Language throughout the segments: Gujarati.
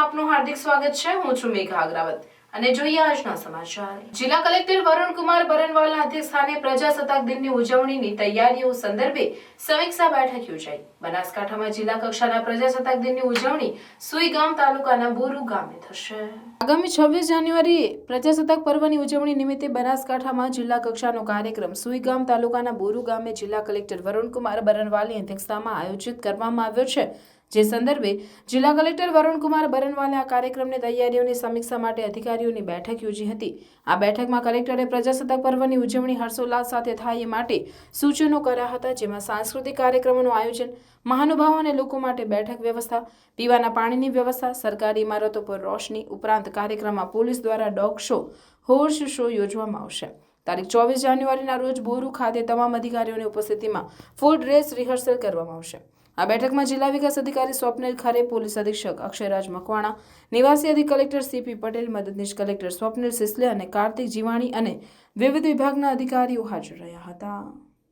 આપનું હાર્દિક સ્વાગત છે. હું છું મેઘા અગ્રાવત. અને જોઈએ આજના સમાચાર. જિલ્લા કલેક્ટર વરુણકુમાર બરનવાલના અધ્યક્ષસ્થાને પ્રજાસત્તાક દિનની ઉજવણીની તૈયારીઓ સંદર્ભે સમીક્ષા બેઠક યોજાઈ. બનાસકાંઠામાં જિલ્લા કક્ષાના પ્રજાસત્તાક દિનની ઉજવણી સુઈગામ તાલુકાના બોરુ ગામે થશે. આગામી છવ્વીસ જાન્યુઆરીએ પ્રજાસત્તાક પર્વની ઉજવણી નિમિત્તે બનાસકાંઠામાં જિલ્લા કક્ષાનો કાર્યક્રમ સુઈગામ તાલુકાના બોરુ ગામે જિલ્લા કલેક્ટર વરુણકુમાર બરનવાલની અધ્યક્ષતામાં આયોજિત કરવામાં આવ્યો છે. જે સંદર્ભે જિલ્લા કલેક્ટર વરુણકુમાર બરનવાલે આ કાર્યક્રમની તૈયારીઓની સમીક્ષા માટે અધિકારીઓની બેઠક યોજી હતી. આ બેઠકમાં કલેક્ટરે પ્રજાસત્તાક પર્વની ઉજવણી હર્ષોલ્લાસ સાથે થાય એ માટે સૂચનો કર્યા હતા, જેમાં સાંસ્કૃતિક કાર્યક્રમોનું આયોજન, મહાનુભાવો અને લોકો માટે બેઠક વ્યવસ્થા, પીવાના પાણીની વ્યવસ્થા, સરકારી ઇમારતો પર રોશની ઉપરાંત કાર્યક્રમમાં પોલીસ દ્વારા ડોગ શો, હોર્સ શો યોજવામાં આવશે. તારીખ ચોવીસ જાન્યુઆરીના રોજ બોરુ ખાતે તમામ અધિકારીઓની ઉપસ્થિતિમાં ફૂલ ડ્રેસ રિહર્સલ કરવામાં આવશે. આ બેઠકમાં જિલ્લા વિકાસ અધિકારી સ્વપ્નિલ ખરે પોલીસ અધિક્ષક અક્ષયરાજ મકવાણા નિવાસી અધિક કલેક્ટર સીપી પટેલ મદદનીશ કલેક્ટર સ્વપ્નિલ સિસલે અને કાર્તિક જીવાણી અને વિવિધ વિભાગના અધિકારીઓ હાજર રહ્યા હતા.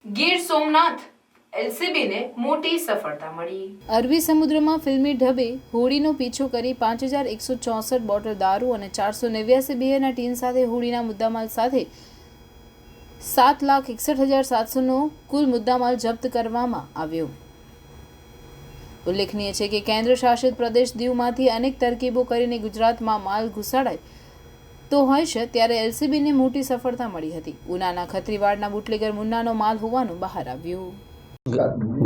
ગીર સોમનાથ એલસીબીને મોટી સફળતા મળી. અરબી સમુદ્રમાં ફિલ્મી ઢબે હોડીનો પીછો કરી પાંચ હજાર એકસો ચોસઠ બોટલ દારૂ અને ચારસો નેવ્યાસી બિયરના ટીન સાથે હોડીના મુદ્દામાલ સાથે સાત લાખ એકસઠ હજાર સાતસોનો કુલ મુદ્દામાલ જપ્ત કરવામાં આવ્યો. ઉલ્લેખનીય છે કે કેન્દ્ર શાસિત પ્રદેશ દીવમાંથી અનેક તરકીબો કરીને ગુજરાતમાં માલ ઘુસાડાય તો હોય છે, ત્યારે એલસીબીને મોટી સફળતા મળી હતી. ઉનાના ખત્રીવાડના બુટલેગર મુન્નાનો માલ હોવાનું બહાર આવ્યું.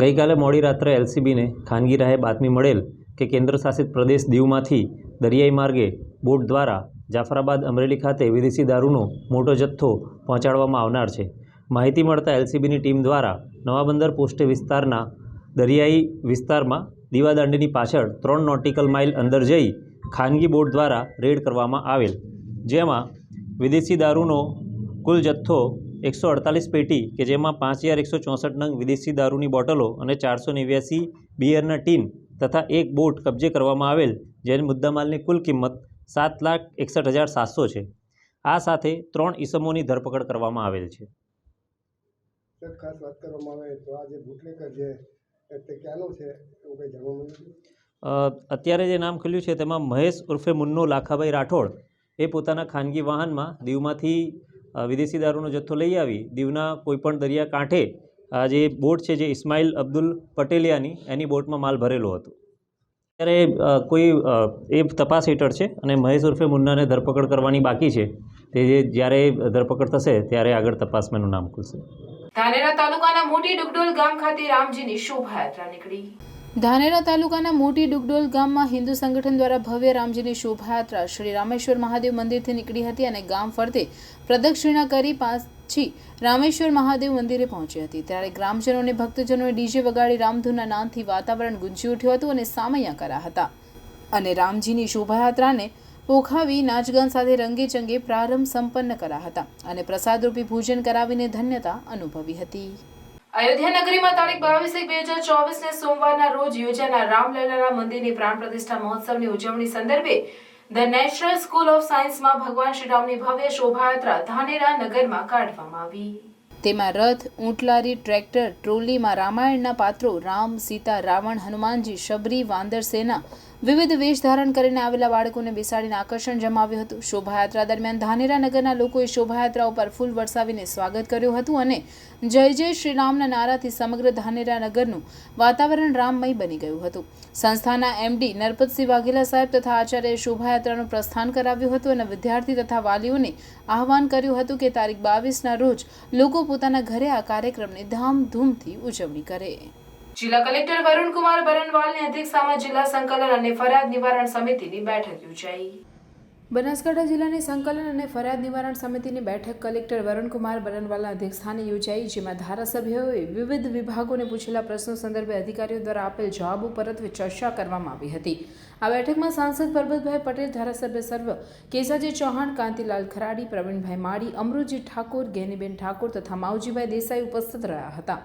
ગઈકાલે મોડી રાત્રે એલસીબીને ખાનગી રાહે બાતમી મળેલ કે કેન્દ્ર શાસિત પ્રદેશ દીવમાંથી દરિયાઈ માર્ગે બોટ દ્વારા જાફરાબાદ અમરેલી ખાતે વિદેશી દારૂનો મોટો જથ્થો પહોંચાડવામાં આવનાર છે. માહિતી મળતા એલસીબીની ટીમ દ્વારા નવાબંદર પોસ્ટે વિસ્તારના દરિયાઈ વિસ્તારમાં દીવાદાંડીની પાછળ ત્રણ નોટિકલ માઇલ અંદર જઈ ખાનગી બોટ દ્વારા રેડ કરવામાં આવેલ. જેમાં વિદેશી દારૂનો કુલ જથ્થો એકસો અડતાલીસ પેટી કે જેમાં પાંચ હજાર એકસો ચોસઠ નંગ વિદેશી દારૂની બોટલો અને ચારસો નેવ્યાસી બિયરના ટીન તથા એક બોટ કબજે કરવામાં આવેલ, જેની મુદ્દામાલની કુલ કિંમત સાત લાખ એકસઠ હજાર સાતસો છે. આ સાથે ત્રણ ઇસમોની ધરપકડ કરવામાં આવેલ છે. ખાસ વાત કરવામાં આવે તો આ જે બુટલેકર એ અત્યારે જે નામ ખુલ્યું છે તેમાં મહેશ ઉર્ફે મુન્નો લાખાભાઈ રાઠોડ એ પોતાના ખાનગી વાહનમાં દીવમાંથી વિદેશી દારૂનો જથ્થો લઈ આવી, દીવના કોઈપણ દરિયા કાંઠે આ જે બોટ છે જે ઇસ્માઇલ અબ્દુલ પટેલિયાની એની બોટમાં માલ ભરેલો હતો. ત્યારે કોઈ એ તપાસ હેઠળ છે અને મહેશ ઉર્ફે મુન્નાને ધરપકડ કરવાની બાકી છે. તે જ્યારે ધરપકડ થશે ત્યારે આગળ તપાસમાં નામ ખુલશે. ધાનેરા તાલુકાના મોટી ડુગડોલ ગામ ખાતે રામજીની શોભાયાત્રા નીકળી. ધાનેરા તાલુકાના મોટી ડુગડોલ ગામમાં હિન્દુ સંગઠન દ્વારા ભવ્ય રામજીની શોભાયાત્રા શ્રી રામેશ્વર મહાદેવ મંદિરથી નીકળી હતી અને ગામ ફરતે પ્રદક્ષિણા કરી પાછી રામેશ્વર મહાદેવ મંદિરે પહોંચી હતી. ત્યારે ગ્રામજનો અને ભક્તજનોએ ડીજે વગાડી રામધૂનના નામથી વાતાવરણ ગુંજી ઉઠ્યું હતું અને સામૈયા કર્યા હતા. અને રામજીની શોભાયાત્રાને પોખાવી નાચગાન સાથે રંગેચંગે પ્રારંભ સંપન્ન કર્યા હતા અને પ્રસાદરૂપી ભોજન કરાવીને ધન્યતા અનુભવી હતી. અયોધ્યા નગરીમાં તારીખ બાવીસ એક બે હજાર ચોવીસ ને સોમવારના રોજ યોજાનાર રામલલાના મંદિરની પ્રાણ પ્રતિષ્ઠા મહોત્સવની ઉજવણી સંદર્ભે ધ નેશનલ સ્કૂલ ઓફ સાયન્સમાં ભગવાન શ્રીરામની ભવ્ય શોભાયાત્રા ધાનેરા નગરમાં કાઢવામાં આવી. તેમાં રથ ઊંટલારી ટ્રેક્ટર ટ્રોલીમાં રામાયણના પાત્રો રામ સીતા રાવણ હનુમાનજી શબરી વાંદર સેના વિવિધ વેશ ધારણ કરીને આવેલા બાળકોને બેસાડીને આકર્ષણ જમાવ્યું હતું. શોભાયાત્રા દરમિયાન ધાનેરા નગરના લોકોએ શોભાયાત્રા ઉપર ફૂલ વરસાવીને સ્વાગત કર્યું હતું અને જય જય શ્રી રામના નારાથી સમગ્ર ધાનેરા નગરનું વાતાવરણ રામમય બની ગયું હતું. સંસ્થાના એમડી નરપતસિંહ વાઘેલા સાહેબ તથા આચાર્યએ શોભાયાત્રાનું પ્રસ્થાન કરાવ્યું હતું અને વિદ્યાર્થી તથા વાલીઓને આહવાન કર્યું હતું કે તારીખ બાવીસના રોજ લોકો પોતાના ઘરે આ કાર્યક્રમની ધામધૂમથી ઉજવણી કરે. જિલ્લા કલેક્ટર વરુણ કુમાર બરનવાલની અધ્યક્ષતામાં જિલ્લા સંકલન અને ફરિયાદ નિવારણ સમિતિની બેઠક યોજાઈ. બનાસકાંઠા જિલ્લાની સંકલન અને ફરિયાદ નિવારણ સમિતિની બેઠક કલેક્ટર વરુણકુમાર બરનવાલના અધ્યક્ષસ્થાને યોજાઈ, જેમાં ધારાસભ્યોએ વિવિધ વિભાગોને પૂછેલા પ્રશ્નો સંદર્ભે અધિકારીઓ દ્વારા આપેલ જવાબો પરત્વે ચર્ચા કરવામાં આવી હતી. આ બેઠકમાં સાંસદ પરબતભાઈ પટેલ, ધારાસભ્ય સર્વ કેસાજી ચૌહાણ, કાંતિલાલ ખરાડી, પ્રવીણભાઈ માળી, અમૃતજી ઠાકોર, ગેનીબેન ઠાકોર તથા માવજીભાઈ દેસાઈ ઉપસ્થિત રહ્યા હતા.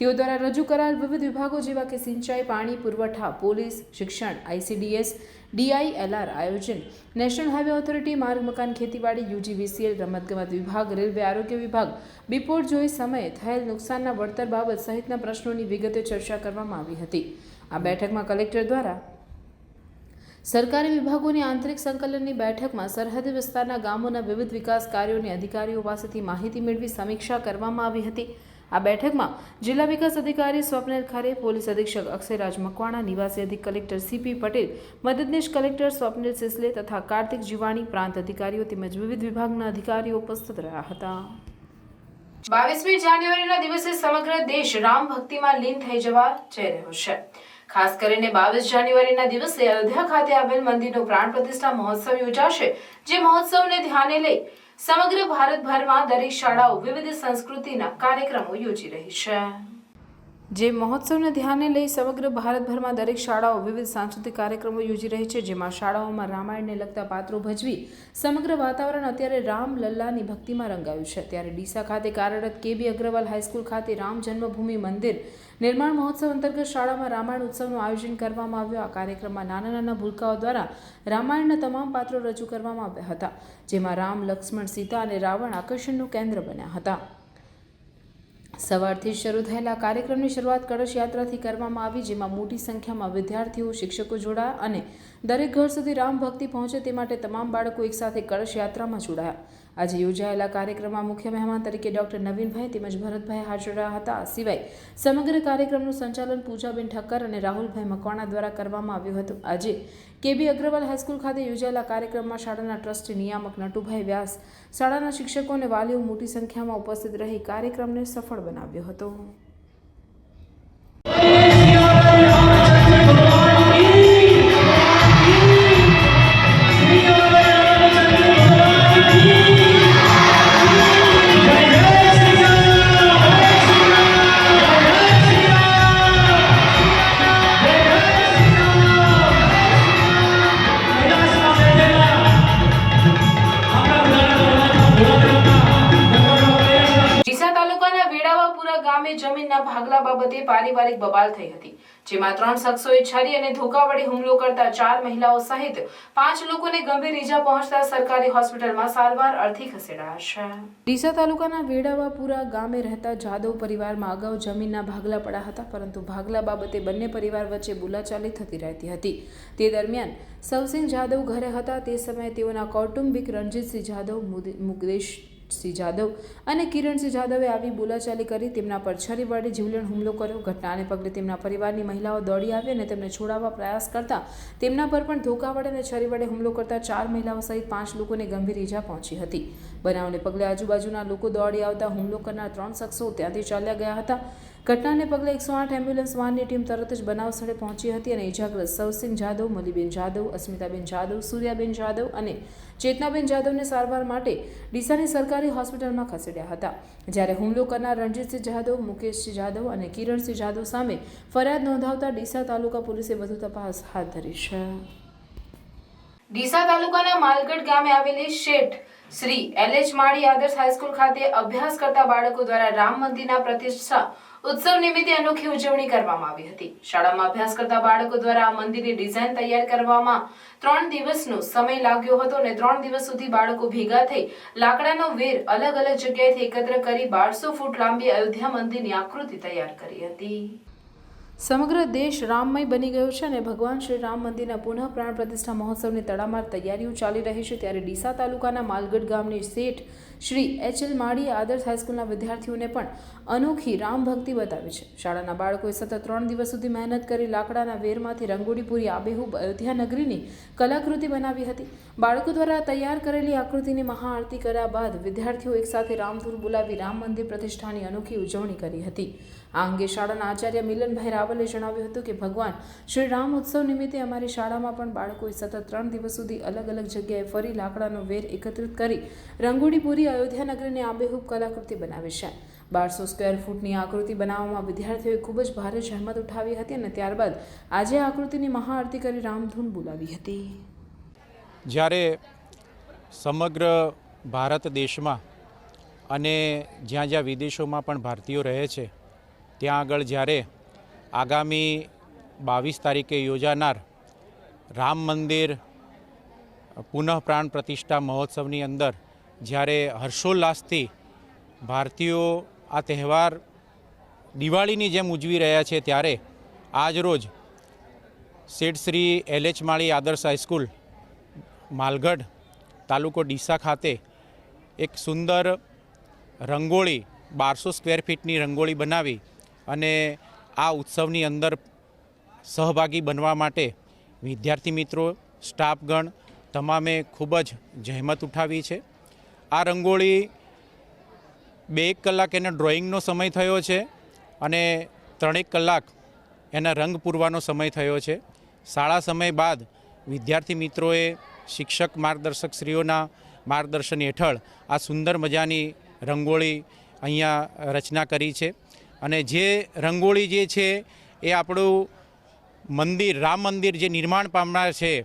તેઓ દ્વારા રજૂ કરાયેલ વિવિધ વિભાગો જેવા કે સિંચાઈ, પાણી, પુરવઠા, પોલીસ, શિક્ષણ, આઈસીડીએસ, ડીઆઈએલઆર આયોજન, નેશનલ હાઈવે ઓથોરિટી, માર્ગ મકાન ખેતીવાડી, યુજીવીસીએલ, રમતગમત વિભાગ, રેલવે આરોગ્ય વિભાગ, બિપોર જોઈ સમયે થયેલ નુકસાનના વળતર બાબત સહિતના પ્રશ્નોની વિગતે ચર્ચા કરવામાં આવી હતી. આ બેઠકમાં કલેક્ટર દ્વારા સરકારી વિભાગોની આંતરિક સંકલનની બેઠકમાં સરહદી વિસ્તારના ગામોના વિવિધ વિકાસ કાર્યોની અધિકારીઓ પાસેથી માહિતી મેળવી સમીક્ષા કરવામાં આવી હતી. આ બેઠકમાં જિલ્લા વિકાસ અધિકારી સ્વપ્નેલ ખરે, પોલીસ અધિક્ષક અક્ષયરાજ મકવાણા, નિવાસી અધિક કલેક્ટર સીપી પટેલ, મદદનીશ કલેક્ટર સ્વપ્નિલ સિસલે તથા કાર્તિક જીવાણી પ્રાંત અધિકારીઓ તેમજ વિવિધ વિભાગના અધિકારીઓ ઉપસ્થિત રહ્યા હતા. બાવીસમી જાન્યુઆરીના દિવસે સમગ્ર દેશ રામ ભક્તિમાં લીન થઈ જવા જઈ રહ્યો છે. ખાસ કરીને બાવીસ જાન્યુઆરીના દિવસે અયોધ્યા ખાતે આવેલ મંદિરનો પ્રાણ પ્રતિષ્ઠા મહોત્સવ યોજાશે, જે મહોત્સવને ધ્યાને લઈ સમગ્ર ભારતભરમાં દરેક શાળાઓ વિવિધ સંસ્કૃતિના કાર્યક્રમો યોજી રહી છે. જે મહોત્સવને ધ્યાને લઈ સમગ્ર ભારતભરમાં દરેક શાળાઓ વિવિધ સાંસ્કૃતિક કાર્યક્રમો યોજી રહી છે, જેમાં શાળાઓમાં રામાયણને લગતા પાત્રો ભજવી સમગ્ર વાતાવરણ અત્યારે રામ લલ્લાની ભક્તિમાં રંગાયું છે. ત્યારે ડીસા ખાતે કાર્યરત કેબી અગ્રવાલ હાઈસ્કૂલ ખાતે રામ જન્મભૂમિ મંદિર નિર્માણ મહોત્સવ અંતર્ગત શાળામાં રામાયણ ઉત્સવનું આયોજન કરવામાં આવ્યું. આ કાર્યક્રમમાં નાના નાના ભૂલકાઓ દ્વારા રામાયણના તમામ પાત્રો રજૂ કરવામાં આવ્યા હતા, જેમાં રામ, લક્ષ્મણ, સીતા અને રાવણ આકર્ષણનું કેન્દ્ર બન્યા હતા. સવારથી શરૂ થયેલા કાર્યક્રમની શરૂઆત કળશ યાત્રાથી કરવામાં આવી, જેમાં મોટી સંખ્યામાં વિદ્યાર્થીઓ, શિક્ષકો જોડાયા અને દરેક ઘર સુધી રામ ભક્તિ પહોંચે તે માટે તમામ બાળકો એકસાથે કળશ યાત્રામાં જોડાયા. આજે યોજાયેલા કાર્યક્રમમાં મુખ્ય મહેમાન તરીકે ડોક્ટર નવીનભાઈ તેમજ ભરતભાઈ હાજર રહ્યા હતા. સિવાય સમગ્ર કાર્યક્રમનું સંચાલન પૂજાબેન ઠક્કર અને રાહુલભાઈ મકવાણા દ્વારા કરવામાં આવ્યું હતું. આજે કેબી અગ્રવાલ હાઈસ્કૂલ ખાતે યોજાયેલા કાર્યક્રમમાં શાળાના ટ્રસ્ટી નિયામક નટુભાઈ વ્યાસ, શાળાના શિક્ષકો અને વાલીઓ મોટી સંખ્યામાં ઉપસ્થિત રહી કાર્યક્રમને સફળ બનાવ્યો હતો. તાલુકાના ગામે જમીનના ભાગલા બાબતે પારિવારિક બબાલ થઈ હતી, જેમાં ત્રણ શખ્સોએ છરી અને ધોકા વડે હુમલો કરતા ચાર મહિલાઓ સહિત પાંચ લોકોને ગંભીર ઈજા પહોંચતા સરકારી હોસ્પિટલમાં સારવાર અર્થે ખસેડાયા છે. ડીસા તાલુકાના વેડાવાપુરા ગામે રહેતા જાદવ પરિવારમાં અગાઉ જમીનના ભાગલા પડ્યા હતા, પરંતુ ભાગલા બાબતે બંને પરિવાર વચ્ચે બોલાચાલી થતી રહેતી હતી. તે દરમિયાન સવસિંહ જાદવ ઘરે હતા. તે સમયે તેઓના કૌટુંબિક રણજીતસિંહ જાદવ મુકેશ સિંહ જાદવ અને કિરણસિંહ જાદવે આવી બોલાચાલી કરી તેમના પર છરી વડે જીવલેણ હુમલો કર્યો. ઘટનાને પગલે તેમના પરિવારની મહિલાઓ દોડી આવી અને તેમને છોડાવવા પ્રયાસ કરતા તેમના પર પણ ધોકા વડે અને છરી વડે હુમલો કરતા ચાર મહિલાઓ સહિત પાંચ લોકોને ગંભીર ઈજા પહોંચી હતી. બનાવને પગલે આજુબાજુના લોકો દોડી આવતા હુમલો કરનાર ત્રણ શખ્સો ત્યાંથી ચાલ્યા ગયા હતા. ઘટનાને પગલે એકસો આઠ એમ્બ્યુલન્સ વાનની ટીમ તરત જ બનાવ સ્થળે પહોંચી હતી અને ઇજાગ્રસ્ત સવસિંહ જાદવ, મલીબેન જાદવ, અસ્મિતાબેન જાદવ, સૂર્યાબેન જાદવ અને ચેતનાબેન જાદવને સારવાર માટે ડીસાની સરકારી હોસ્પિટલમાં ખસેડ્યા હતા. જ્યારે હુમલો કરનાર રણજીતસિંહ જાદવ, મુકેશસિંહ જાદવ અને કિરણસિંહ જાદવ સામે ફરિયાદ નોંધાવતા ડીસા તાલુકા પોલીસે વધુ તપાસ હાથ ધરી છે. ડીસા તાલુકાના માલગઢ ગામે આવેલી શેઠ શ્રી એલ એચ માળી આદર્શ હાઈસ્કૂલ ખાતે અભ્યાસ કરતા બાળકો દ્વારા રામ મંદિરના પ્રતિષ્ઠા ઉત્સવ નિમિત્તે અનોખી ઉજવણી કરવામાં આવી હતી. શાળામાં અભ્યાસ કરતા બાળકો દ્વારા આ મંદિરની ડિઝાઇન તૈયાર કરવામાં ત્રણ દિવસનો સમય લાગ્યો હતો અને ત્રણ દિવસ સુધી બાળકો ભેગા થઈ લાકડાનો વેર અલગ અલગ જગ્યાએથી એકત્ર કરી બારસો ફૂટ લાંબી અયોધ્યા મંદિરની આકૃતિ તૈયાર કરી હતી. સમગ્ર દેશ રામમય બની ગયો છે અને ભગવાન શ્રી રામ મંદિરના પુનઃ પ્રાણ પ્રતિષ્ઠા મહોત્સવની તડામાર તૈયારીઓ ચાલી રહી છે. ત્યારે ડીસા તાલુકાના માલગઢ ગામની શેઠ શ્રી એચ એલ માળી આદર્શ હાઈસ્કૂલના વિદ્યાર્થીઓને પણ અનોખી રામ ભક્તિ બતાવી છે. શાળાના બાળકોએ સતત ત્રણ દિવસ સુધી મહેનત કરી લાકડાના વેરમાંથી રંગોળી પૂરી આબેહૂબ અયોધ્યા નગરીની કલાકૃતિ બનાવી હતી. બાળકો દ્વારા તૈયાર કરેલી આકૃતિની મહાઆરતી કર્યા બાદ વિદ્યાર્થીઓ એકસાથે રામધૂન બોલાવી રામ મંદિર પ્રતિષ્ઠાની અનોખી ઉજવણી કરી હતી. આ અંગે શાળાના આચાર્ય મિલનભાઈ રાવલે જણાવ્યું હતું કે ભગવાન શ્રી રામ ઉત્સવ નિમિત્તે અમારી શાળામાં પણ બાળકોએ સતત ત્રણ દિવસ સુધી અલગ અલગ જગ્યાએ ફરી લાકડાનો વેર એકત્રિત કરી રંગોળી પૂરી અયોધ્યા નગરીની આબેહૂબ કલાકૃતિ બનાવી છે. બારસો સ્ક્વેર ફૂટની આકૃતિ બનાવવામાં વિદ્યાર્થીઓએ ખૂબ જ ભારે જહેમત ઉઠાવી હતી અને ત્યારબાદ આજે આકૃતિની મહાઆરતી કરી રામધૂન બોલાવી હતી. જ્યારે સમગ્ર ભારત દેશમાં અને જ્યાં જ્યાં વિદેશોમાં પણ ભારતીયો રહે છે ત્યાં આગળ જ્યારે આગામી બાવીસ તારીખે યોજાનાર રામ મંદિર પુનઃ પ્રાણ પ્રતિષ્ઠા મહોત્સવની અંદર જ્યારે હર્ષોલ્લાસથી ભારતીયો આ તહેવાર દિવાળીની જેમ ઉજવી રહ્યા છે ત્યારે આજ રોજ શેઠ શ્રી એલ એચ માળી આદર્શ હાઈસ્કૂલ માલગઢ તાલુકો ડીસા ખાતે એક સુંદર રંગોળી બારસો સ્ક્વેર ફીટની રંગોળી બનાવી અને આ ઉત્સવની અંદર સહભાગી બનવા માટે વિદ્યાર્થી મિત્રો, સ્ટાફગણ તમામે ખૂબ જ જહેમત ઉઠાવી છે. આ રંગોળી બે એક કલાક એના ડ્રોઈંગનો સમય થયો છે અને ત્રણેક કલાક એના રંગ પૂરવાનો સમય થયો છે. શાળા સમય બાદ વિદ્યાર્થી મિત્રોએ શિક્ષક માર્ગદર્શક શ્રીઓના માર્ગદર્શન હેઠળ આ સુંદર મજાની રંગોળી અહીંયા રચના કરી છે. અને જે રંગોળી જે છે, એ આપણું મંદિર, રામ મંદિર જે નિર્માણ પામનાર છે,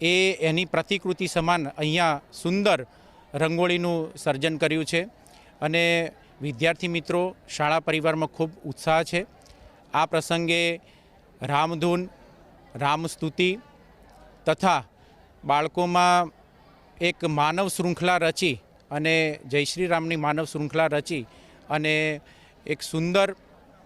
એ એની પ્રતિકૃતિ સમાન અહીંયા સુંદર રંગોળીનું સર્જન કર્યું છે. અને વિદ્યાર્થી મિત્રો, શાળા પરિવારમાં ખૂબ ઉત્સાહ છે. આ પ્રસંગે રામધૂન, રામસ્તુતિ તથા બાળકોમાં એક માનવ શૃંખલા રચી અને જય શ્રી રામની માનવ શૃંખલા રચી અને એક સુંદર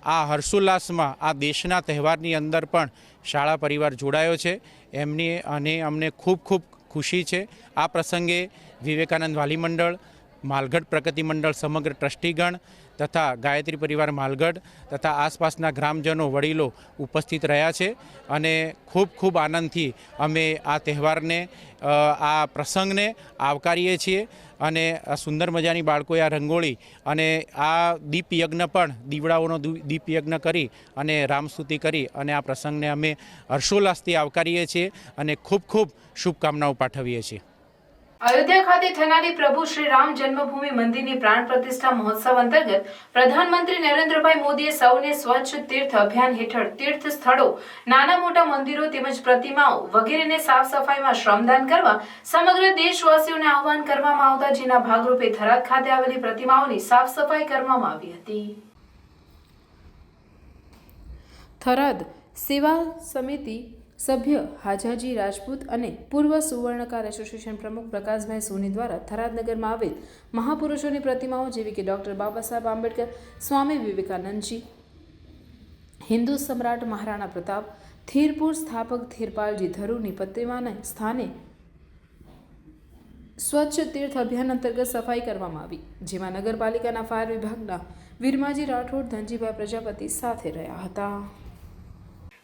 આ હર્ષોલ્લાસમાં આ દેશના તહેવારની અંદર પણ શાળા પરિવાર જોડાયો છે. એમની અને અમને ખૂબ ખૂબ ખુશી છે. આ પ્રસંગે વિવેકાનંદ વાલી મંડળ, માલગઢ પ્રગતિ મંડળ, સમગ્ર ટ્રસ્ટીગણ તથા ગાયત્રી પરિવાર માલગઢ તથા આસપાસના ગ્રામજનો વડીલો ઉપસ્થિત રહ્યા છે અને ખૂબ ખૂબ આનંદથી અમે આ તહેવારને આ પ્રસંગને આવકારીએ છીએ અને સુંદર મજાની બાળકોએ આ રંગોળી અને આ દીપયજ્ઞ પણ દીવડાઓનો દીપયજ્ઞ દીપ કરી અને રામસ્તુતિ કરી અને આ પ્રસંગને અમે હર્ષોલ્લાસથી આવકારીએ છીએ અને ખૂબ ખૂબ શુભકામનાઓ પાઠવીએ છીએ. અયોધ્યા ખાતે થનારી પ્રભુ શ્રી રામ જન્મભૂમિ મંદિરની પ્રાણ પ્રતિષ્ઠા મહોત્સવ અંતર્ગત પ્રધાનમંત્રી નરેન્દ્રભાઈ મોદીએ સૌને સ્વચ્છ તીર્થ અભિયાન હેઠળ તીર્થ સ્થળો, નાના મોટા મંદિરો તેમજ પ્રતિમાઓ વગેરેને સાફ સફાઈમાં શ્રમદાન કરવા સમગ્ર દેશવાસીઓને આહવાન કરવામાં આવતા જેના ભાગરૂપે થરાદ ખાતે આવેલી પ્રતિમાઓની સાફ સફાઈ કરવામાં આવી હતી. થરાદ સેવા સમિતિ સભ્ય હાજાજી રાજપૂત અને પૂર્વ સુવર્ણકાર એસોસિએશન પ્રમુખ પ્રકાશભાઈ સોની દ્વારા થરાદનગરમાં આવેલ મહાપુરુષોની પ્રતિમાઓ જેવી કે ડૉક્ટર બાબા સાહેબ આંબેડકર, સ્વામી વિવેકાનંદજી, હિન્દુ સમ્રાટ મહારાણા પ્રતાપ, થીરપુર સ્થાપક થીરપાલજી ધરુની પ્રતિમાના સ્થાને સ્વચ્છ તીર્થ અભિયાન અંતર્ગત સફાઈ કરવામાં આવી, જેમાં નગરપાલિકાના ફાયર વિભાગના વીરમાજી રાઠોડ, ધનજીભાઈ પ્રજાપતિ સાથે રહ્યા હતા.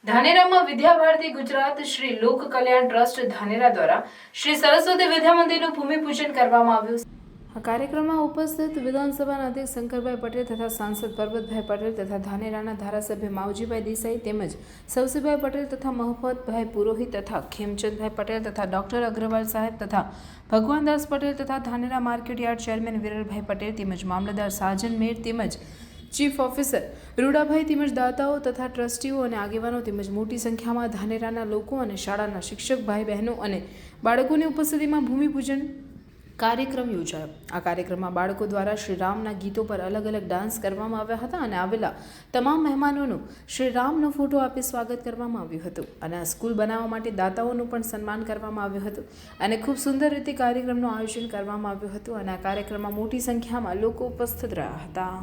ધાનેરામાં વિદ્યાભારતી ગુજરાત શ્રી લોક કલ્યાણ ટ્રસ્ટ ધાનેરા દ્વારા શ્રી સરસ્વતી વિદ્યા મંદિરનું ભૂમિપૂજન કરવામાં આવ્યું આ કાર્યક્રમમાં ઉપસ્થિત વિધાનસભાના અધ્યક્ષ શંકરભાઈ પટેલ તથા સાંસદ પરબતભાઈ પટેલ તથા ધાનેરાના ધારાસભ્ય માવજીભાઈ દેસાઈ તેમજ સવસીભાઈ પટેલ તથા મહફતભાઈ પુરોહિત તથા ખેમચંદભાઈ પટેલ તથા ડોક્ટર અગ્રવાલ સાહેબ તથા ભગવાનદાસ પટેલ તથા Dhanera market yard chairman Viralbhai Patel તેમજ મામલતદાર સાજન મેર તેમજ ચીફ ઓફિસર રૂડાભાઈ તેમજ દાતાઓ તથા ટ્રસ્ટીઓ અને આગેવાનો તેમજ મોટી સંખ્યામાં ધાનેરાના લોકો અને શાળાના શિક્ષક ભાઈ બહેનો અને બાળકોની ઉપસ્થિતિમાં ભૂમિપૂજન કાર્યક્રમ યોજાયો. આ કાર્યક્રમમાં બાળકો દ્વારા શ્રી રામના ગીતો પર અલગ અલગ ડાન્સ કરવામાં આવ્યા હતા અને આવેલા તમામ મહેમાનોનું શ્રી રામનો ફોટો આપી સ્વાગત કરવામાં આવ્યું હતું અને આ સ્કૂલ બનાવવા માટે દાતાઓનું પણ સન્માન કરવામાં આવ્યું હતું અને ખૂબ સુંદર રીતે કાર્યક્રમનું આયોજન કરવામાં આવ્યું હતું અને આ કાર્યક્રમમાં મોટી સંખ્યામાં લોકો ઉપસ્થિત રહ્યા હતા.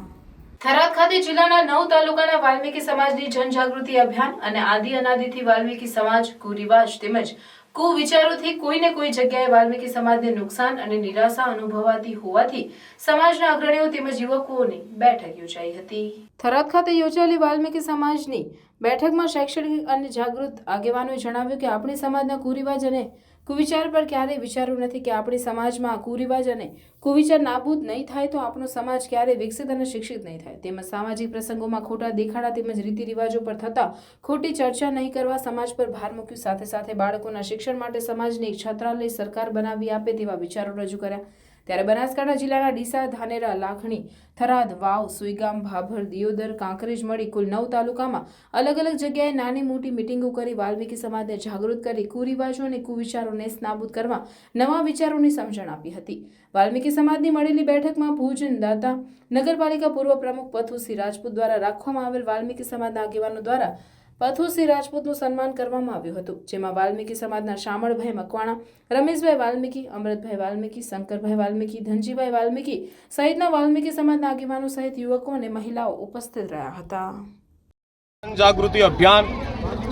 થરાદ ખાતે જિલ્લાના નવ તાલુકાના વાલ્મીકી સમાજની જનજાગૃતિ અભિયાન અને આદિ અનાદિથી વાલ્મીકી સમાજ કુરિવાજ તેમજ કુવિચારોથી કોઈને કોઈ જગ્યાએ વાલ્મીકી સમાજને નુકસાન અને નિરાશા અનુભવાતી હોવાથી સમાજના અગ્રણીઓ તેમજ યુવકોની બેઠક યોજાઈ હતી. થરાદ ખાતે યોજાયેલી વાલ્મીકી સમાજની બેઠકમાં શૈક્ષણિક અને જાગૃત આગેવાનોએ જણાવ્યું કે, આપણી સમાજના કુરિવાજ અને કુવિચાર પર ક્યારેય વિચારવું નથી કે આપણી સમાજમાં કુરિવાજ અને કુવિચાર નાબૂદ નહીં થાય તો આપણો સમાજ ક્યારેય વિકસિત અને શિક્ષિત નહીં થાય. તેમજ સામાજિક પ્રસંગોમાં ખોટા દેખાડા તેમજ રીતિ રિવાજો પર થતા ખોટી ચર્ચા નહીં કરવા સમાજ પર ભાર મૂક્યું. સાથે સાથે બાળકોના શિક્ષણ માટે સમાજને એક છત્રાલય સરકાર બનાવી આપે તેવા વિચારો રજૂ કર્યા. ત્યારે બનાસકાંઠા જિલ્લાના ડીસા, ધાનેરા, લાખણી, થરાદ, વાવ, સુઈગામ, ભાભર, દિયોદર, કાંકરેજ મળી કુલ નવ તાલુકામાં અલગ અલગ જગ્યાએ નાની મોટી મિટિંગો કરી વાલ્મીકી સમાજને જાગૃત કરી કુરિવાજો અને કુવિચારોને નાબૂદ કરવા નવા વિચારોની સમજણ આપી હતી. વાલ્મીકી સમાજની મળેલી બેઠકમાં ભુજ દાતા નગરપાલિકા પૂર્વ પ્રમુખ પથુસિંહ રાજપૂત દ્વારા રાખવામાં આવેલ વાલ્મીકી સમાજના આગેવાનો દ્વારા પથુસિંહ રાજપૂતનું સન્માન કરવામાં આવ્યું હતું, જેમાં વાલ્મીકી સમાજના શામળભાઈ મકવાણા, રમેશભાઈ વાલ્મીકી, અમૃતભાઈ વાલ્મીકી, શંકરભાઈ વાલ્મીકી, ધનજીભાઈ વાલ્મીકી સહિતના વાલ્મીકી સમાજના આગેવાનો સહિત યુવકો અને મહિલાઓ ઉપસ્થિત રહ્યા હતા. જાગૃતિ અભિયાન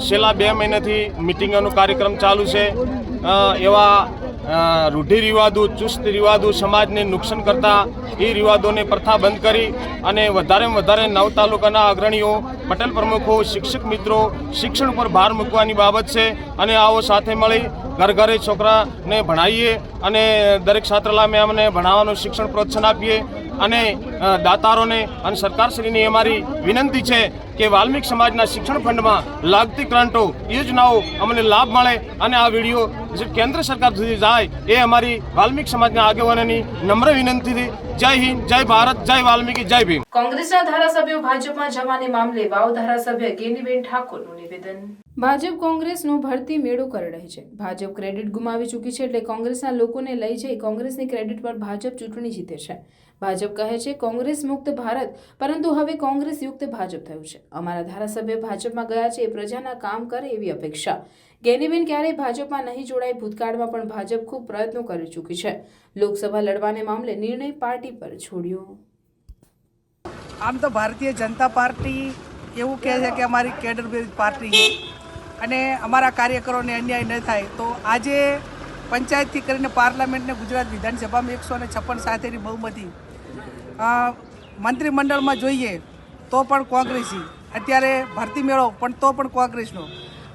છેલ્લા બે મહિનાથી મિટિંગોનો કાર્યક્રમ ચાલુ છે. એવા રૂઢિરિવાદો ચુસ્ત રિવાદો સમાજને નુકસાન કરતા એ રિવાદોને પ્રથા બંધ કરી અને વધારેમાં વધારે નવ તાલુકાના અગ્રણીઓ, પટેલ પ્રમુખો, શિક્ષક મિત્રો શિક્ષણ પર ભાર મૂકવાની બાબત છે અને આવો સાથે મળી ઘર ઘરે છોકરાને ભણાવીએ અને દરેક છાત્રાલયમાં અમને ભણાવવાનું શિક્ષણ પ્રોત્સાહન આપીએ અને દાતારોને અને સરકારશ્રીની અમારી વિનંતી છે કે વાલ્મિક સમાજના શિક્ષણ ફંડમાં લાગતી ગ્રાન્ટો યોજનાઓ અમને લાભ મળે અને આ વીડિયો કેન્દ્ર સરકાર સુધી જાય એ અમારી વાલ્મિક સમાજના આગેવાનોની નમ્ર વિનંતીથી જય હિન્દ, જય ભારત, જય વાલ્મીકી, જય ભીમ. કોંગ્રેસના ધારાસભ્યો ભાજપમાં જવાને મામલે વાવ ધારાસભ્ય ગેનીબેન ઠાકોરનું નિવેદન. ભાજપ કોંગ્રેસનો ભરતી મેળો કરી રહી છે. ભાજપ ક્રેડિટ ગુમાવી ચૂકી છે એટલે કોંગ્રેસના લોકોને લઈ જઈ કોંગ્રેસની ક્રેડિટ પર ભાજપ ચૂંટણી જીતે છે. ભાજપ કહે છે, કોંગ્રેસ મુક્ત ભારત. પરંતુ હવે કોંગ્રેસ યુક્ત ભાજપ થયું છે. અમારા ધારાસભ્ય ભાજપમાં ગયા છે એ પ્રજાના કામ કરે એવી અપેક્ષા. ગેનીબેન ક્યારેય ભાજપમાં નહીં જોડાય, ભૂતકાળમાં પણ ભાજપ ખૂબ પ્રયત્નો કરી ચૂકી છે. લોકસભા લડવાને મામલે નિર્ણય પાર્ટી પર છોડ્યો. આમ તો ભારતીય જનતા પાર્ટી એવું કહે છે કે અમારી કેડર પાર્ટી છે. અને અમારા કાર્યકરોને અન્યાય ન થાય. તો આજે પંચાયતથી કરીને પાર્લામેન્ટને ગુજરાત વિધાનસભામાં એકસો ને છપ્પન સાથેની બહુમતી. મંત્રીમંડળમાં જોઈએ તો પણ કોંગ્રેસી. અત્યારે ભરતી મેળો, પણ તો પણ કોંગ્રેસનો.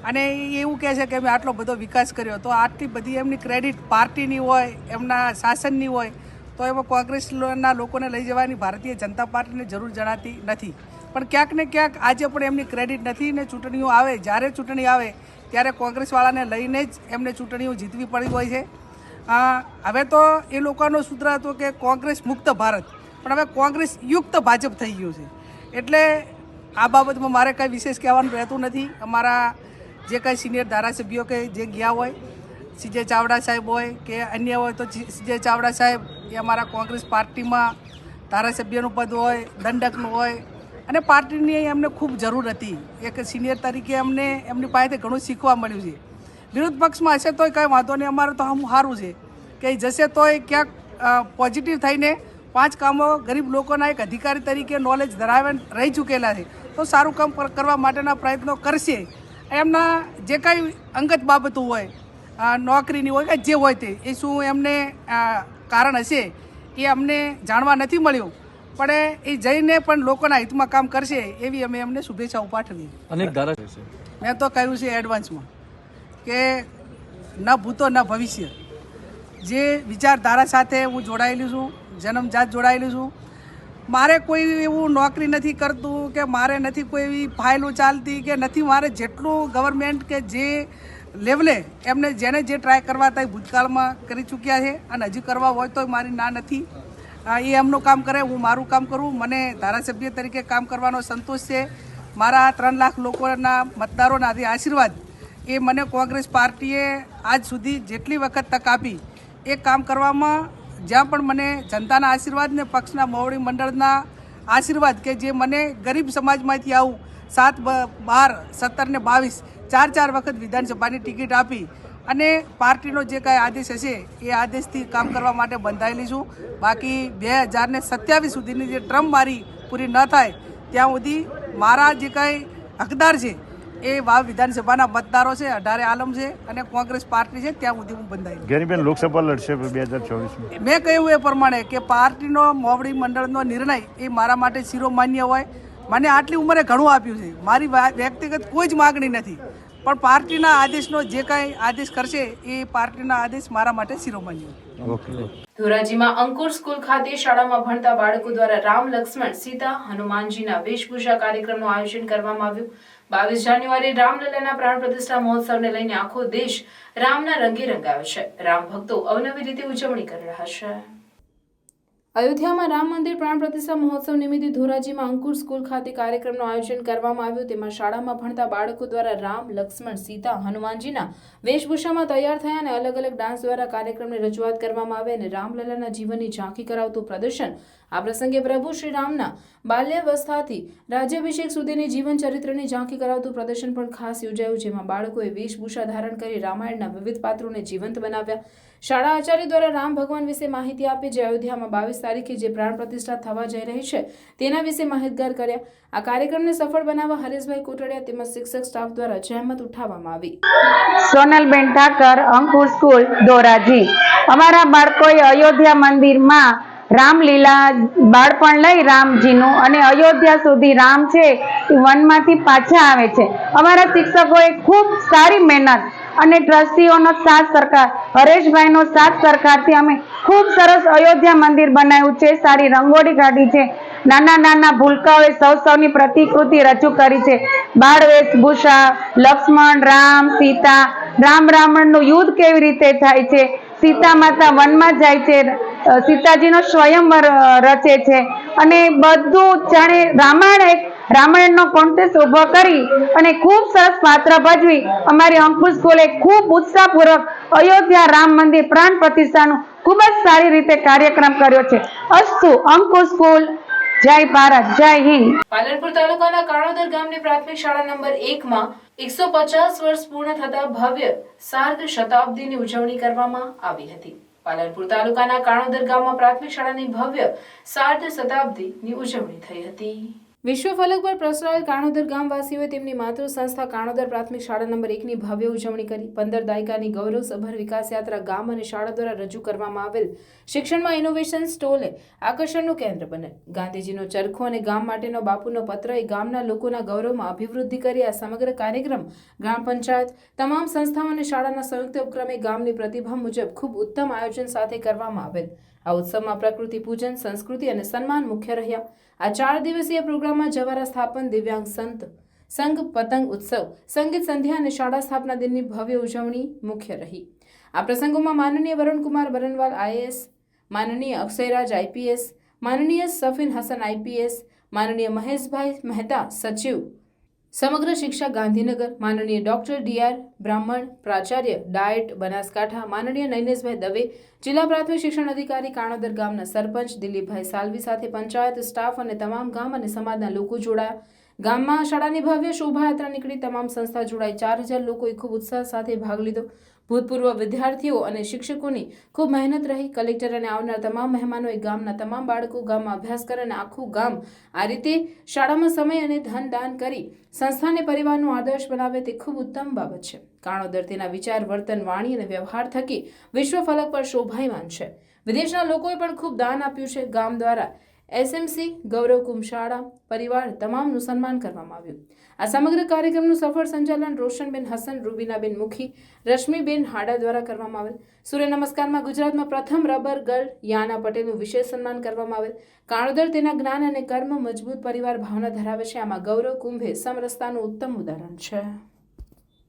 અને એવું કહે છે કે અમે આટલો બધો વિકાસ કર્યો, તો આટલી બધી એમની ક્રેડિટ પાર્ટીની હોય, એમના શાસનની હોય, તો એમાં કોંગ્રેસના લોકોને લઈ જવાની ભારતીય જનતા પાર્ટીને જરૂર જણાતી નથી. પણ ક્યાંક ને ક્યાંક આજે પણ એમની ક્રેડિટ નથી ને ચૂંટણીઓ આવે, જ્યારે ચૂંટણી આવે, ત્યારે કોંગ્રેસવાળાને લઈને જ એમને ચૂંટણીઓ જીતવી પડી હોય છે. હવે તો એ લોકોનો સૂત્ર હતો કે કોંગ્રેસ મુક્ત ભારત, પણ હવે કોંગ્રેસ યુક્ત ભાજપ થઈ ગયું છે. એટલે આ બાબતમાં મારે કંઈ વિશેષ કહેવાનું રહેતું નથી. અમારા જે કંઈ સિનિયર ધારાસભ્યો કે જે ગયા હોય, સીજે ચાવડા સાહેબ હોય કે અન્ય હોય, તો સીજે ચાવડા સાહેબ એ અમારા કોંગ્રેસ પાર્ટીમાં ધારાસભ્યનું પદ હોય, દંડકનું હોય. અને પાર્ટીની એમને ખૂબ જરૂર હતી. એક સિનિયર તરીકે અમને એમની પાસેથી ઘણું શીખવા મળ્યું છે. વિરોધ પક્ષમાં હશે તોય કાંઈ વાંધો નહીં, અમારે તો આમ સારું છે. કે જશે તોય ક્યાંક પોઝિટિવ થઈને પાંચ કામો ગરીબ લોકોના એક અધિકારી તરીકે નોલેજ ધરાવે રહી ચૂકેલા છે. તો સારું કામ કરવા માટેના પ્રયત્નો કરશે. એમના જે કાંઈ અંગત બાબતો હોય નોકરીની હોય કે જે હોય તે એ શું એમને કારણ હશે એ અમને જાણવા નથી મળ્યું. પણ એ જઈને પણ લોકોના હિતમાં કામ કરશે એવી અમે એમને શુભેચ્છાઓ પાઠવી અનેક મેં તો કહ્યું છે એડવાન્સમાં કે ન ભૂતો ન ભવિષ્ય. જે વિચારધારા સાથે હું જોડાયેલી છું જન્મજાત જોડાયેલી છું મારે કોઈ એવું નોકરી નથી કરતું કે મારે નથી કોઈ એવી ફાઇલો ચાલતી કે નથી મારે જેટલું ગવર્મેન્ટ કે જે લેવલે એમને જેને જે ટ્રાય કરવા હતા એ ભૂતકાળમાં કરી ચૂક્યા છે અને હજી કરવા હોય તો મારી ના નથી. એ એમનું કામ કરે, હું મારું કામ કરું. મને ધારાસભ્ય તરીકે કામ કરવાનો સંતોષ છે. મારા ત્રણ લાખ લોકોના મતદારોના આશીર્વાદ, એ મને કોંગ્રેસ પાર્ટીએ આજ સુધી જેટલી વખત તક આપી, એ કામ કરવામાં જ્યાં પણ મને જનતાના આશીર્વાદ ને પક્ષના મોવડી મંડળના આશીર્વાદ કે જે મને ગરીબ સમાજમાંથી આવું સાત બાર, સત્તર ને બાવીસ, ચાર ચાર વખત વિધાનસભાની ટિકિટ આપી અને પાર્ટીનો જે કાંઈ આદેશ હશે એ આદેશથી કામ કરવા માટે બંધાયેલી છું. બાકી બે હજાર ને સત્યાવીસ સુધીની જે ટ્રમ મારી પૂરી ન થાય, ત્યાં સુધી મારા જે કાંઈ હકદાર છે એ વાવ વિધાનસભાના મતદારો છે અઢારે આલમ છે અને કોંગ્રેસ પાર્ટી છે ત્યાં સુધી હું બંધાયેલી ગેરીબેન લોકસભા લડશે બે હજાર ચોવીસ મેં કહ્યું એ પ્રમાણે કે પાર્ટીનો મોવડી મંડળનો નિર્ણય એ મારા માટે શિરોમાન્ય હોય. મને આટલી ઉંમરે ઘણું આપ્યું છે. મારી વ્યક્તિગત કોઈ જ માગણી નથી. પણ પાર્ટીના આદેશનો જે કાંઈ આદેશ કરશે એ પાર્ટીના આદેશ મારા માટે શિરોમાન્ય ધોરાજીમાં અંકુર સ્કૂલ ખાતે શાળામાં ભણતા બાળકો દ્વારા રામ લક્ષ્મણ સીતા હનુમાનજીના વેશભૂષા કાર્યક્રમનું આયોજન કરવામાં આવ્યું. બાવીસ જાન્યુઆરી રામલલ્લાના પ્રાણ પ્રતિષ્ઠા મહોત્સવને લઈને આખો દેશ રામના રંગે રંગાયો છે. રામ ભક્તો અવનવી રીતે ઉજવણી કરી રહ્યા છે. અયોધ્યામાં રામ મંદિર પ્રાણ પ્રતિષ્ઠા મહોત્સવ નિમિત્તે ધોરાજીમાં અંકુર સ્કૂલ ખાતે કાર્યક્રમનું આયોજન કરવામાં આવ્યું. તેમાં શાળામાં ભણતા બાળકો દ્વારા રામ, લક્ષ્મણ, સીતા, હનુમાનજીના વેશભૂષામાં તૈયાર થયા અને અલગ અલગ ડાન્સ દ્વારા કાર્યક્રમની રજૂઆત કરવામાં આવી અને રામલલાના જીવનની ઝાંખી કરાવતું પ્રદર્શન. આ પ્રસંગે પ્રભુ શ્રી રામના બાલ્યાવસ્થાથી રાજ્યાભિષેક સુધીની જીવન ચરિત્રની ઝાંખી કરાવતું પ્રદર્શન પણ ખાસ યોજાયું, જેમાં બાળકોએ વેશભૂષા ધારણ કરી રામાયણના વિવિધ પાત્રોને જીવંત બનાવ્યા. શાળા આચાર્ય દ્વારા રામ ભગવાન વિશે માહિતી આપી જે અયોધ્યામાં બાવીસ તારીખે જે પ્રાણ પ્રતિષ્ઠા થવા જઈ રહી છે, તેના વિશે માહિતગાર કર્યા. આ કાર્યક્રમને સફળ બનાવવા હરેશભાઈ કોટડિયા તેમજ શિક્ષક સ્ટાફ દ્વારા જહેમત ઉઠાવવામાં આવી. સોનલબેન ઠાકર અંકુર સ્કૂલ, ધોરાજી. અમારા બાળકોએ અયોધ્યા મંદિરમાં રામલીલા બાળપણ લઈ રામજીનું અને અયોધ્યા સુધી રામ છે એ વનમાંથી પાછા આવે છે. અમારા શિક્ષકોએ ખૂબ સારી મહેનત અને ટ્રસ્ટીઓનો સાથ સરકાર, હરેશભાઈનો સાથ સરકારથી અમે ખૂબ સરસ અયોધ્યા મંદિર બનાવ્યું છે, સારી રંગોળી કાઢી છે. નાના નાના ભૂલકાઓએ સૌ સૌની પ્રતિકૃતિ રજૂ કરી છે. બાળ વેશભૂષા, લક્ષ્મણ, રામ, સીતા, રામ રાવણનું યુદ્ધ કેવી રીતે થાય છે? સીતા માતા વનમાં જાય છે. સીતાજીનો સ્વયંવર રચે છે. અને બધું જાણે રામાયણ રામાયણનો કોન્ટેસ્ટ ઊભો કરી અને ખૂબ સરસ પાત્ર ભજવી. અમારી અંકુશ સ્કૂલે ખૂબ ઉત્સાહપૂર્વક અયોધ્યા રામ મંદિર પ્રાણ પ્રતિષ્ઠાનું ખૂબ જ સારી રીતે કાર્યક્રમ કર્યો છે. અસ્તુ, અંકુશ સ્કૂલ જય ભારત, જય હિન્દ. પાલનપુર તાલુકાના કાળોદર ગામની પ્રાથમિક શાળા નંબર એકમાં એકસો પચાસ વર્ષ પૂર્ણ થતા ભવ્ય સાર્ધ શતાબ્દીની ઉજવણી કરવામાં આવી હતી. પાલનપુર તાલુકાના કાણોદર ગામમાં પ્રાથમિક શાળાની ભવ્ય સાર્ધ શતાબ્દીની ઉજવણી થઈ હતી. વિશ્વ ફલક પર પ્રસરાયેલ કાણોદર ગામવાસીઓએ તેમની માતૃ સંસ્થા કાણોદર પ્રાથમિક શાળા નંબર એકની ભવ્ય ઉજવણી કરી. પંદર દાયકાની ગૌરવસભર વિકાસ યાત્રા ગામ અને શાળા દ્વારા રજૂ કરવામાં આવેલ શિક્ષણમાં ઇનોવેશન સ્ટોલે આકર્ષણનું કેન્દ્ર બને. ગાંધીજીનો ચરખો અને ગામ માટેનો બાપુનો પત્ર એ ગામના લોકોના ગૌરવમાં અભિવૃદ્ધિ કરી આ સમગ્ર કાર્યક્રમ ગ્રામ પંચાયત, તમામ સંસ્થાઓ અને શાળાના સંયુક્ત ઉપક્રમે ગામની પ્રતિભા મુજબ ખૂબ ઉત્તમ આયોજન સાથે કરવામાં આવેલ. આ ઉત્સવમાં પ્રકૃતિ, પૂજન, સંસ્કૃતિ અને સન્માન મુખ્ય રહ્યા. આ ચાર દિવસીય પ્રોગ્રામમાં જવારા સ્થાપન, દિવ્યાંગ સંત, સંઘ, પતંગ ઉત્સવ, સંગીત સંધ્યા અને શાળા સ્થાપના દિનની ભવ્ય ઉજવણી મુખ્ય રહી. આ પ્રસંગોમાં માનનીય વરુણકુમાર બરનવાલ આઈએએસ માનનીય અક્ષયરાજ આઈપીએસ માનનીય સફીન હસન આઈપીએસ માનનીય મહેશભાઈ મહેતા, સચિવ સમગ્ર શિક્ષા ગાંધીનગર માનનીય ડોક્ટર ડીઆર બ્રાહ્મણ, પ્રાચાર્ય ડાયટ બનાસકાંઠા, માનનીય નૈનેશભાઈ દવે, જિલ્લા પ્રાથમિક શિક્ષણ અધિકારી કાણોદર ગામના સરપંચ દિલીપભાઈ સાલવી સાથે પંચાયત સ્ટાફ અને તમામ ગામ અને સમાજના લોકો જોડાયા. ગામમાં શાળાની ભવ્ય શોભાયાત્રા નીકળી. તમામ સંસ્થા જોડાઈ ચાર હજાર લોકોએ ખૂબ ઉત્સાહ સાથે ભાગ લીધો. ભૂતપૂર્વ વિદ્યાર્થીઓ અને શિક્ષકોની ખૂબ મહેનત રહી. કલેક્ટર અને આવનાર તમામ મહેમાનોએ ગામના તમામ બાળકો ગામમાં અભ્યાસ કરે અને આખું ગામ આ રીતે શાળામાં સમય અને ધન દાન કરી સંસ્થાને પરિવારનો આદર્શ બનાવે તે ખૂબ ઉત્તમ બાબત છે. કાણોદર તેના વિચાર, વર્તન, વાણી અને વ્યવહાર થકી વિશ્વ ફલક પર શોભાયમાન છે. વિદેશના લોકોએ પણ ખૂબ દાન આપ્યું છે. ગામ દ્વારા એસએમસી ગૌરવ કુંભ શાળા પરિવાર તમામનું સન્માન કરવામાં આવ્યું. આ સમગ્ર કાર્યક્રમનું સફળ સંચાલન રોશનબેન હસન, રૂબીનાબેન મુખી, રશ્મિબેન હાડા દ્વારા કરવામાં આવેલ. સૂર્ય નમસ્કારમાં ગુજરાતમાં પ્રથમ રબર ગર્લ યાના પટેલનું વિશેષ સન્માન કરવામાં આવેલ. કાણોદર તેના જ્ઞાન અને કર્મ મજબૂત પરિવાર ભાવના ધરાવે છે. આમાં ગૌરવ કુંભે સમરસતાનું ઉત્તમ ઉદાહરણ છે.